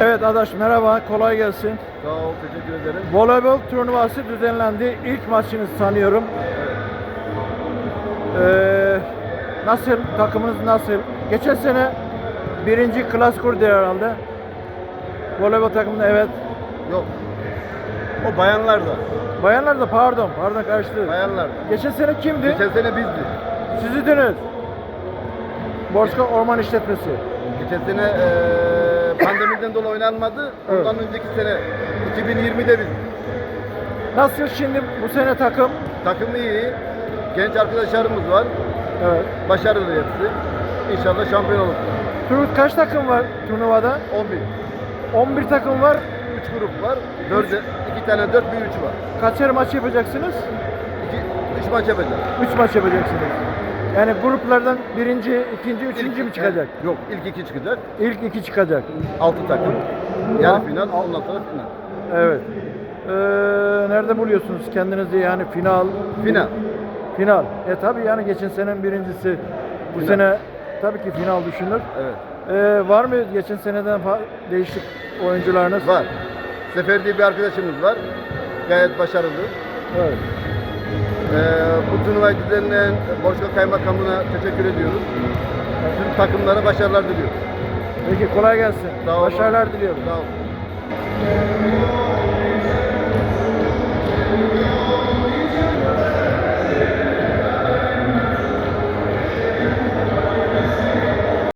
Evet Adaş merhaba, kolay gelsin. Sağ ol, teşekkür ederim. Voleybol turnuvası düzenlendi. İlk maçınız sanıyorum. Ee, nasıl, takımınız nasıl? Geçen sene birinci klas kurdu herhalde. Voleybol takımında evet. Yok. O bayanlar da. Bayanlar da pardon, pardon karıştı. Bayanlar da. Geçen sene kimdi? Geçen sene bizdi. Siziydiniz. Borçka Orman İşletmesi. Geçen sene eee pandemiden dolayı oynanmadı. Evet. Ondan önceki sene 2020'de biz. Nasıl şimdi bu sene takım? Takım iyi. Genç arkadaşlarımız var. Evet. Başarılı hepsi. İnşallah şampiyon olur. Turut kaç takım var turnuvada? 11. 11 takım var. 3 grup var. 4 2 tane 4 bir 3 var. Kaçer maç yapacaksınız? 2 3 maç yapacağız. 3 maç yapacaksınız. Yani gruplardan birinci, ikinci, üçüncü mü çıkacak? Yok, ilk 2 çıkacak. İlk iki çıkacak. 6 takım. Yarı final, ondan sonra final. Evet. Ee, nerede buluyorsunuz kendinizi yani final? Final. Final. E tabi yani geçen senenin birincisi. Bu Final. sene tabii ki final düşünür. Evet. Ee, var mı geçen seneden fa- değişik oyuncularınız? Var. Sefer diye bir arkadaşımız var. Gayet başarılı. Evet. Ee, bu turnuvayı düzenleyen Borçka Kaymakamlığı'na teşekkür ediyoruz. Tüm takımlara başarılar diliyoruz. Peki kolay gelsin. Sağ olun. Başarılar diliyorum. Sağ olun.